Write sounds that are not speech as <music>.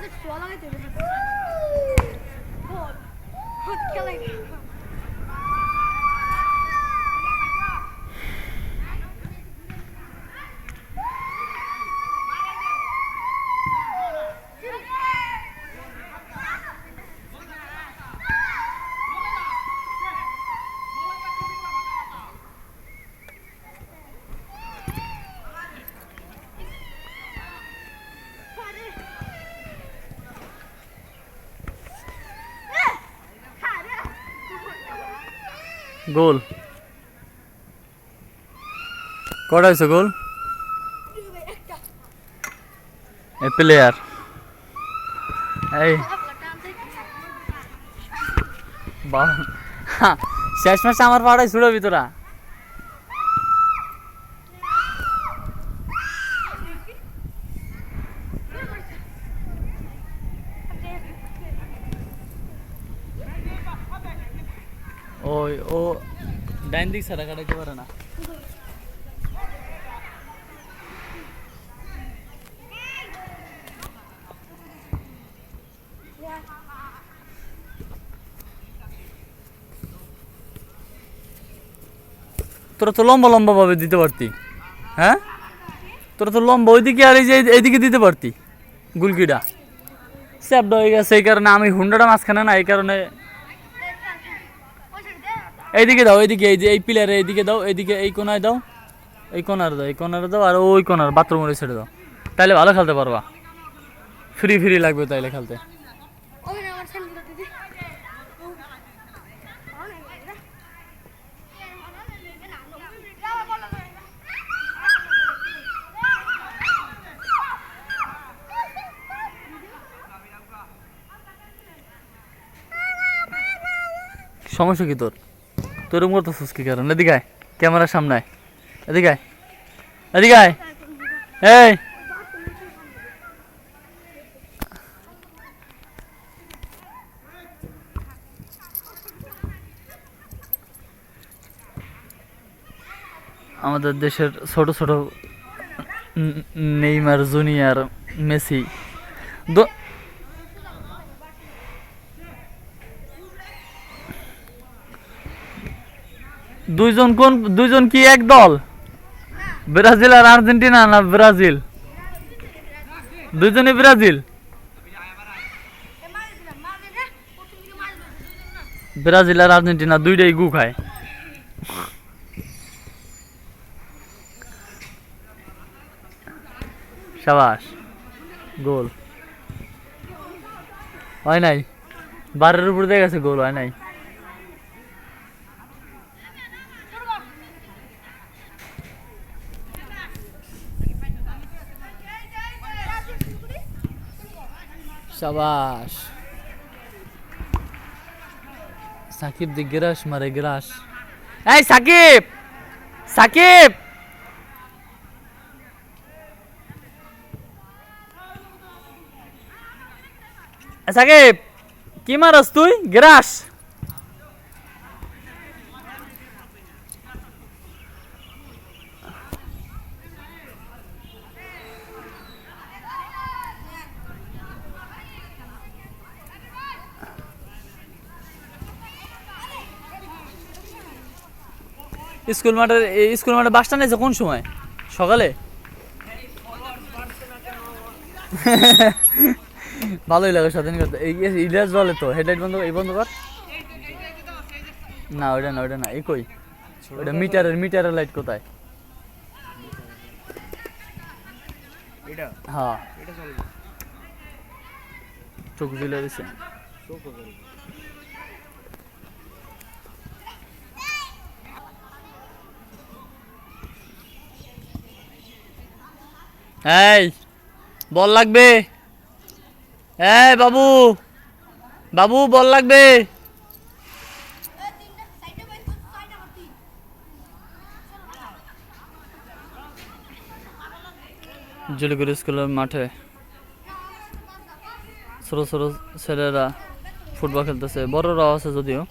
does it it? Killing. গোল। কটা হয়েছে গোল? A player এই। বা হা, শেষ মাসে আমার পাড়ায় ছুড়বি তোরা। ওই, ও ডাইন দিক সারা কাটাইতে পারে না। তোরা তো লম্বা লম্বা ভাবে দিতে পারতি। হ্যাঁ? তোরা তো লম্বা ওইদিকে আর এই যে এইদিকে দিতে পারতি। গুলকিটা। স্যাপড হয়ে গেছে, এই কারণে আমি হুন্ডাটা মাঝখানে না, এই কারণে এইদিকে দাও, এইদিকে, এই যে এই পিলারে এইদিকে দাও, এইদিকে এই কোনায় দাও, এই কোনার দাও, এই কোনারে দাও, আর ওই কোনার বাথরুমের ছেড়ে দাও। তাইলে ভালো খেলতে পারবা। ফ্রি ফ্রি লাগবে তাইলে খেলতে। সমস্যা কি তোর? তোর এরকম করতেছিস কি কারণ। এদিকে আয় ক্যামেরার সামনে এদিকে আয় এদিকে আয়। এই। আমাদের দেশের ছোট ছোট নেইমার জুনিয়র, মেসি। দুইজন কোন, দুইজন কি এক দল? ব্রাজিল আর আর্জেন্টিনা না ব্রাজিল? দুইজনই ব্রাজিল? ব্রাজিল আর আর্জেন্টিনা দুইটাই গু খায়। সাবাস, গোল। হয় নাই? বারের উপর দিয়ে গেছে, গোল হয় নাই? সাবাস। সাকিব দি গ্রাস মারে গ্রাস। এই সাকিব! সাকিব! সাকিব কি মারস তুই? গ্রাস। স্কুল মাঠের স্কুল মাঠে বাসটা নেছে কোন সময়? সকালে? <laughs> ভালোই লাগে স্বাধীন করতে এই ইলিয়াস জলে তো হেডলাইট বন্ধ এই বন্ধ কর। না ওইটা না ওইটা না এই কই? ওইটা মিটারের মিটারের লাইট কোথায়? হ্যাঁ। চোখ জ্বলে দিছে এই, বল লাগবে। এই, বাবু। বাবু, বল লাগবে। জলিগুড়ি স্কুলের মাঠে ছোট ছোট ছেলেরা ফুটবল খেলতেছে। বড়রাও আছে যদিও।